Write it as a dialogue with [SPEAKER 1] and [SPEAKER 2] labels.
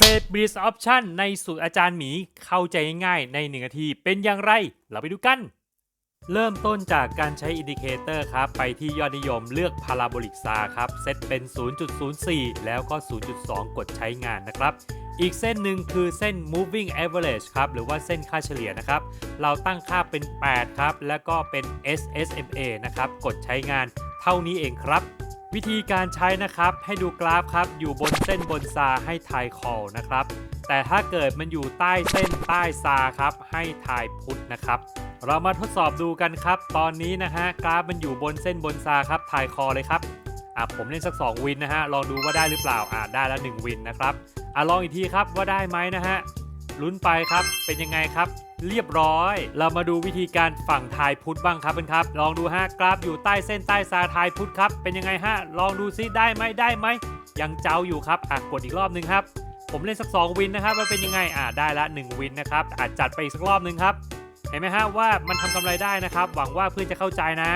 [SPEAKER 1] เทรดบริสออปชันในสูตรอาจารย์หมีเข้าใจง่ายใน1นาทีเป็นอย่างไร เราไปดูกัน เริ่มต้นจากการใช้อินดิเคเตอร์ครับ ไปที่ยอดนิยมเลือกพาราโบลิกซาครับเซตเป็น 0.04 แล้วก็ 0.2 กดใช้งานนะครับ อีกเส้นหนึ่งคือเส้น moving average ครับ หรือว่าเส้นค่าเฉลี่ยนะครับ เราตั้งค่าเป็น 8 ครับ แล้วก็เป็น SSMA นะครับ กดใช้งานเท่านี้เองครับ วิธีการใช้นะครับให้ดูกราฟครับ อยู่บนเส้นบนซาให้ทาย call นะครับ แต่ถ้าเกิดมันอยู่ใต้เส้นใต้ซาครับ ให้ทายพุทนะครับ เรามาทดสอบดูกันครับ ตอนนี้นะฮะกราฟมันอยู่บนเส้นบนซาครับทายคอเลยครับอะผมเล่นสัก 2 วินนะฮะลองดูว่าได้หรือเปล่าอะได้แล้ว 1 วินนะครับอะลองอีกทีครับว่าได้ไหมนะฮะ ลุ้นไปครับ เป็นยังไงครับ เรียบร้อย เรามาดูวิธีการฝั่งทายพุทธบ้างครับเพื่อนครับ ลองดูฮะกราฟอยู่ใต้เส้นใต้ซาทายพุทธครับ เป็นยังไงฮะ ลองดูซิได้ไหมได้ไหม ยังเจ้าอยู่ครับอะกดอีกรอบหนึงครับ ผมเล่นสัก 2 วินนะครับว่าเป็นยังไง อะได้ละ 1 วินนะครับอาจจัดไปอีกสักรอบหนึงครับ เห็นไหมฮะว่ามันทำกำไรได้นะครับ หวังว่าเพื่อนจะเข้าใจนะ